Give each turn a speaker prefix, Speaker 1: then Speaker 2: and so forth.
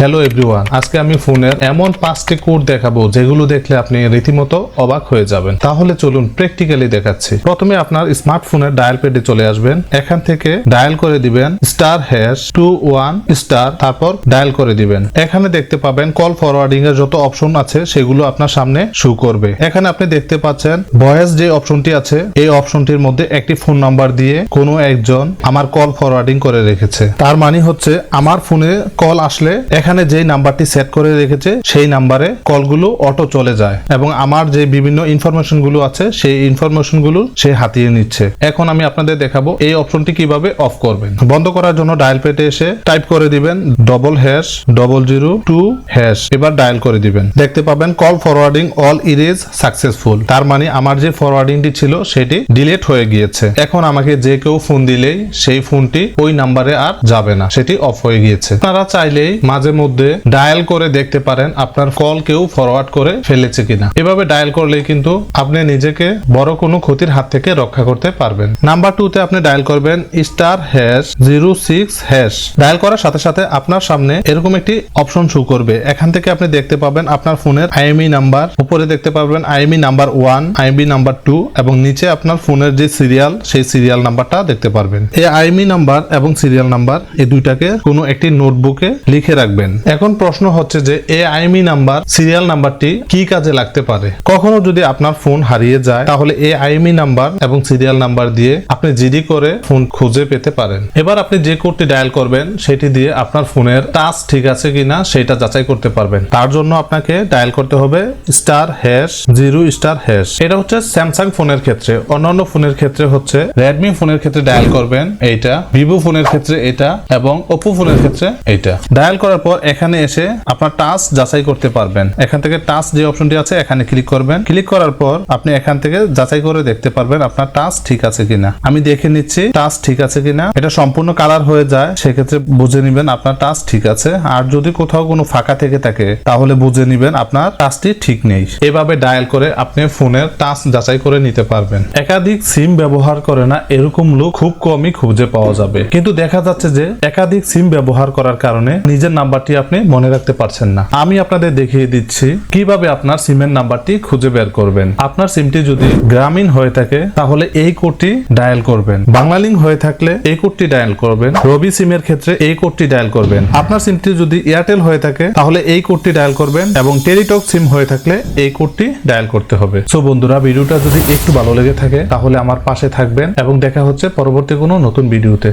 Speaker 1: Hello everyone আজকে আমি ফোনের এমন পাঁচটি কোড দেখাবো যেগুলো দেখলে আপনি রীতিমতো অবাক হয়ে যাবেন। তাহলে চলুন প্র্যাকটিক্যালি দেখাচ্ছি। প্রথমে আপনার স্মার্টফোনের ডায়াল পেডে চলে আসবেন। এখান থেকে ডায়াল করে দিবেন star hash two one star তারপর ডায়াল করে দিবেন। এখানে দেখতে পাবেন কল ফরওয়ার্ডিং এর যত অপশন আছে, সেগুলো আপনার সামনে শু করবে। এখানে আপনি দেখতে পাচ্ছেন ভয়েস যে অপশনটি আছে, এই অপশনটির মধ্যে একটি ফোন নাম্বার দিয়ে কোনো একজন আমার কল ফরওয়ার্ডিং করে রেখেছে। তার মানে হচ্ছে, আমার ফোনে কল আসলে এখানে যেই নাম্বারটি সেট করে রেখেছে, সেই নাম্বারে কলগুলো অটো চলে যায় এবং আমার যে বিভিন্ন ইনফরমেশনগুলো আছে, সেই ইনফরমেশনগুলো সে হাতিয়ে নিচ্ছে। এখন আমি আপনাদের দেখাবো এই অপশনটি কীভাবে অফ করবেন। বন্ধ করার জন্য ডায়াল পেটে এসে টাইপ করে দিবেন double hash double zero two hash এবার ডায়াল করে দিবেন। দেখতে পাবেন call forwarding all erase successful তার মানে আমার যে ফরওয়ার্ডিংটি ছিল, সেটি ডিলিট হয়ে গিয়েছে। এখন আমাকে যে কেউ ফোন দিলেই, সেই ফোনটি ওই নাম্বারে আর যাবে না। সেটি অফ হয়ে গিয়েছে। আপনারা চাইলেই মাঝে মধ্যে ডায়াল করে দেখতে পারেন আপনার কল কেউ ফরওয়ার্ড করে ফেলেছে কিনা। এভাবে ডায়াল করলেই কিন্তু আপনি নিজেকে বড় কোনো ক্ষতির হাত থেকে রক্ষা করতে পারবেন। নাম্বার টু তে আপনি ডায়াল করবেন star hash zero six hash dial করার সাথে সাথে আপনার সামনে এরকম একটি অপশন শো করবে। এখান থেকে আপনি দেখতে পাবেন আপনার ফোনের আইএমই নাম্বার উপরে দেখতে পাবেন IMEI number one IMEI number two এবং নিচে আপনার ফোনের যে সিরিয়াল সেই সিরিয়াল নাম্বারটা দেখতে পারবেন। এই আইএমই নাম্বার এবং সিরিয়াল নাম্বার এই দুইটাকে কোনো একটি নোটবুকে লিখে রাখবেন। এখন প্রশ্ন হচ্ছে যে এই আইএমই নাম্বার, সিরিয়াল নাম্বারটি কি কাজে লাগতে পারে? কখনো যদি আপনার ফোন হারিয়ে যায়, তাহলে এই আইএমই নাম্বার এবং সিরিয়াল নাম্বার দিয়ে আপনি জিডি করে ফোন খুঁজে পেতে পারেন। এবার আপনি যে কোডটি ডায়াল করবেন, সেটি দিয়ে আপনার ফোনের টাচ ঠিক আছে কিনা সেটা যাচাই করতে পারবেন। তার জন্য আপনাকে ডায়াল করতে হবে star hash zero star hash. এটা হচ্ছে স্যামসাং ফোনের ক্ষেত্রে। অন্যান্য ফোনের ক্ষেত্রে হচ্ছে রেডমি ফোনের ক্ষেত্রে ডায়াল করবেন, এইটা। ভিভো ফোনের ক্ষেত্রে এটা এবং ওপো ফোনের ক্ষেত্রে এইটা। ডায়াল করার পর এখানে এসে আপনার টাচ যাচাই করতে পারবেন। এখান থেকে টাচ যে অপশনটি আছে, এখানে ক্লিক করবেন। ক্লিক করার পর আপনি এখান থেকে যাচাই করে দেখতে পারবেন আপনার টাচ ঠিক আছে কিনা। আমি দেখে নিচ্ছি টাচ ঠিক আছে কিনা। এটা সম্পূর্ণ কালার হয়ে যায়, সেক্ষেত্রে বুঝে নিবেন আপনার টাচ ঠিক আছে। আর যদি কোথাও কোনো ফাঁকা থেকে থাকে, তাহলে বুঝে নিবেন আপনার টাচটি ঠিক নেই। এভাবে ডায়াল করে আপনি ফোনের টাচ যাচাই করে নিতে পারবেন। একাধিক সিম ব্যবহার করে না এরকম লোক খুব কমই খুঁজে পাওয়া যাবে। কিন্তু দেখা যাচ্ছে যে, একাধিক সিম ব্যবহার করার কারণে নিজের নাম্বারটি আপনি মনে রাখতে পারছেন না। আমি আপনাদের দেখিয়ে দিচ্ছি কীভাবে আপনার সিমের নাম্বারটি খুঁজে বের করবেন। আপনার সিমটি যদি গ্রামীণ হয়ে থাকে, তাহলে এই কোডটি ডায়াল করবেন। বাংলালিং হয়ে থাকলে এই কোডটি ডায়াল করবেন। রবি সিমের ক্ষেত্রে এই কোডটি ডায়াল করবেন। আপনার সিমটি যদি এয়ারটেল হয়ে থাকে, তাহলে এই কোডটি ডায়াল করবেন এবং টেলিটক সিম হয়ে থাকলে এই কোডটি ডায়াল করতে হবে। সো বন্ধুরা, ভিডিওটা যদি একটু ভালো লেগে থাকে, তাহলে আমার পাশে থাকবেন এবং দেখা হচ্ছে পরবর্তী কোনো নতুন ভিডিওতে।